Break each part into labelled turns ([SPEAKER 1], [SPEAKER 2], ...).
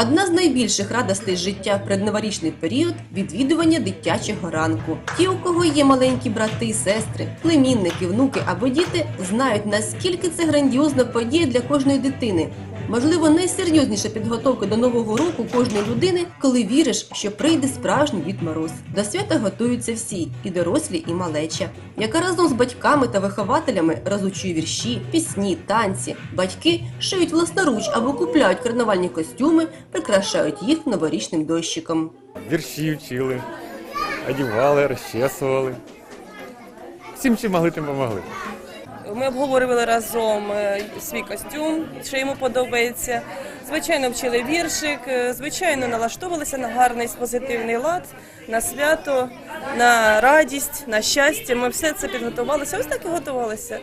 [SPEAKER 1] Одна з найбільших радостей життя в предноворічний період відвідування дитячого ранку. Ті, у кого є маленькі брати, сестри, племінники, внуки або діти, знають наскільки це грандіозна подія для кожної дитини. Можливо, найсерйозніша підготовка до нового року кожної людини, коли віриш, що прийде справжній Дід Мороз. До свята готуються всі, і дорослі, і малеча, яка разом з батьками та вихователями розучує вірші, пісні, танці. Батьки шиють власноруч або купляють карнавальні костюми, прикрашають їх новорічним дощиком.
[SPEAKER 2] вірші вчили, одягали, розчесували. Всім, чим могли, тим помогли.
[SPEAKER 3] Ми обговорювали разом е, свій костюм, що йому подобається. Звичайно, вчили віршик, е, звичайно, налаштовувалися на гарний позитивний лад, на свято, на радість, на щастя. Ми все це підготувалися. Ось так і готувалися.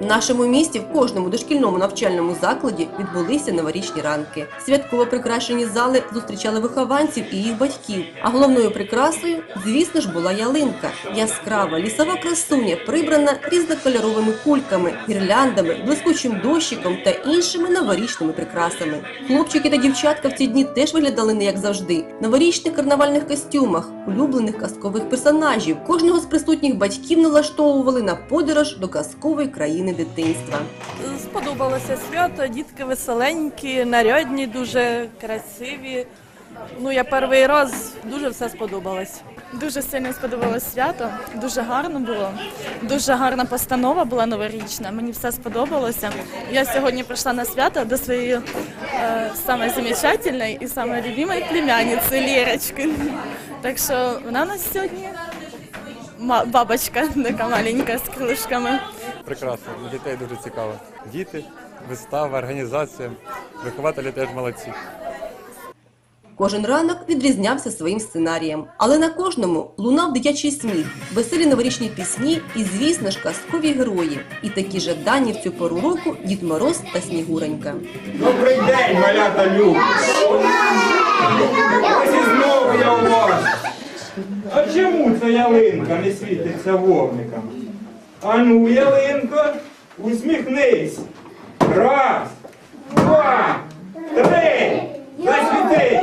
[SPEAKER 1] В нашому місті в кожному дошкільному навчальному закладі відбулися новорічні ранки. Святково прикрашені зали зустрічали вихованців і їх батьків. А головною прикрасою, звісно ж, була ялинка. Яскрава лісова красуня, прибрана різнокольоровими кульками, гірляндами, блискучим дощиком та іншими новорічними прикрасами. Хлопчики та дівчатка в ці дні теж виглядали не як завжди. Новорічних карнавальних костюмах, улюблених казкових персонажів. Кожного з присутніх батьків налаштовували на подорож до казкової країни дитинства.
[SPEAKER 3] Сподобалося свято, дітки веселенькі, нарядні, дуже красиві. Ну, я перший раз дуже все сподобалось.
[SPEAKER 4] Дуже сильно сподобалось свято, дуже гарно було. Дуже гарна постанова була новорічна. Мені все сподобалося. Я сьогодні прийшла на свято до своєї е, саме замечательної і саме любимої племянниці Лєрочки. Так що вона у нас сьогодні бабочка така маленька з крилишками.
[SPEAKER 2] Прекрасно, для дітей дуже цікаво. Діти, вистава, організація, вихователі теж молодці.
[SPEAKER 1] Кожен ранок відрізнявся своїм сценарієм, але на кожному лунав дитячий сміх, веселі новорічні пісні і, звісно ж, казкові герої. І такі жадані в цю пору року Дід Мороз та Снігуренька.
[SPEAKER 5] Добрий день, малята любі! Ось і знову я у вас. А чому ця ялинка не світиться вогниками? Ану, ялинко, усміхнись. Раз, два, три. Засвітись.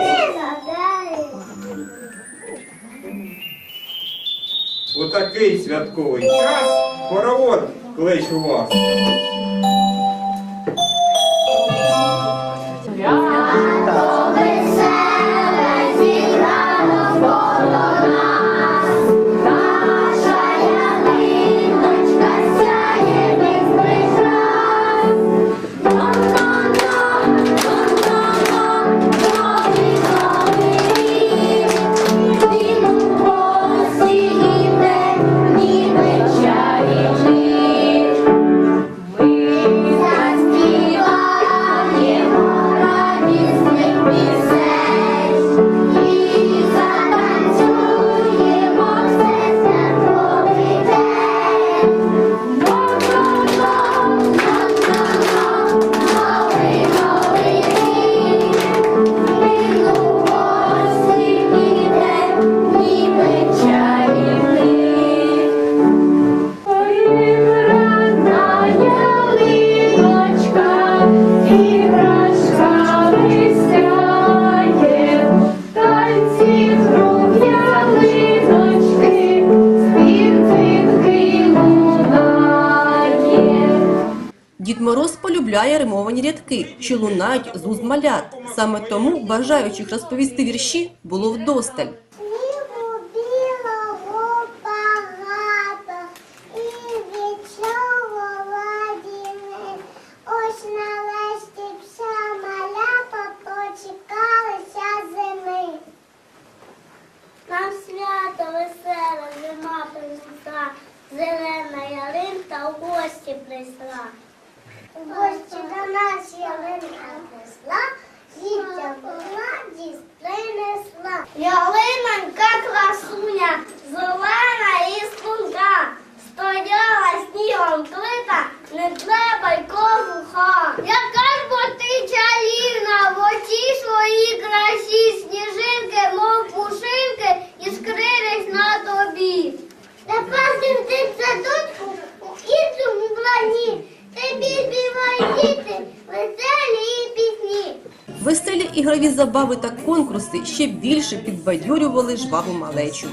[SPEAKER 5] Отакий такий святковий час хоровод кличу вас.
[SPEAKER 1] Дід Мороз полюбляє римовані рядки, що лунають з уст малят. Саме тому бажаючих розповісти вірші було вдосталь.
[SPEAKER 6] Зелена ялинка в гості прийшла. Гості до нас ялинка прийшла, дітям радість принесла. Ялинка красуня, зелена і струнка,
[SPEAKER 1] забави та конкурси ще більше підбадьорювали жваву малечу.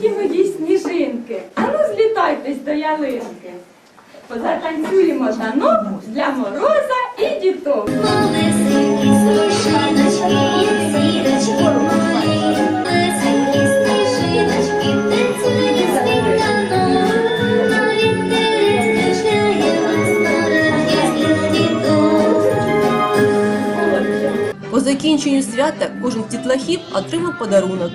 [SPEAKER 7] Лесенькі мої сніжинки, ану злітайтесь до ялинки. Позатанцюємо танок для мороза і діток.
[SPEAKER 1] По закінченню свята кожен з дітлахів отримав подарунок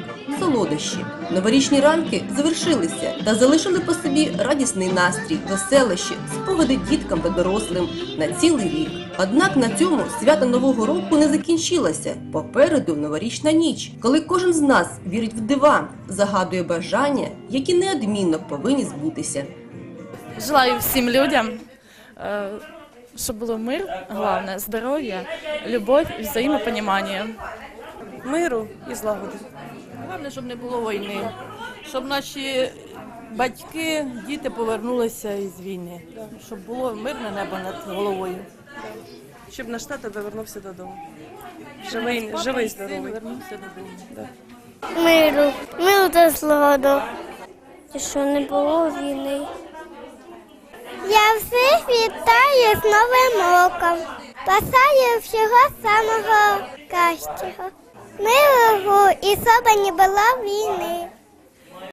[SPEAKER 1] солодощі. Новорічні ранки завершилися та залишили по собі радісний настрій, веселощі, спогади діткам та дорослим на цілий рік. Однак на цьому свято нового року не закінчилося. Попереду новорічна ніч, коли кожен з нас вірить в дива, загадує бажання, які неодмінно повинні збутися.
[SPEAKER 4] Желаю всім людям, е, щоб було мир, головне, здоров'я, любов і взаємопонімання.
[SPEAKER 3] Миру і злагоди.
[SPEAKER 8] Головне, щоб не було війни, щоб наші батьки, діти повернулися із війни, щоб було мирне небо над головою.
[SPEAKER 3] Щоб наш тато повернувся додому. Живий, живий, здоровий.
[SPEAKER 8] Вернувся додому.
[SPEAKER 6] Миру, миру та. І що не було війни. Я всіх вітаю з Новим роком. Бажаю всього самого кращого. Миру і щоб не було війни.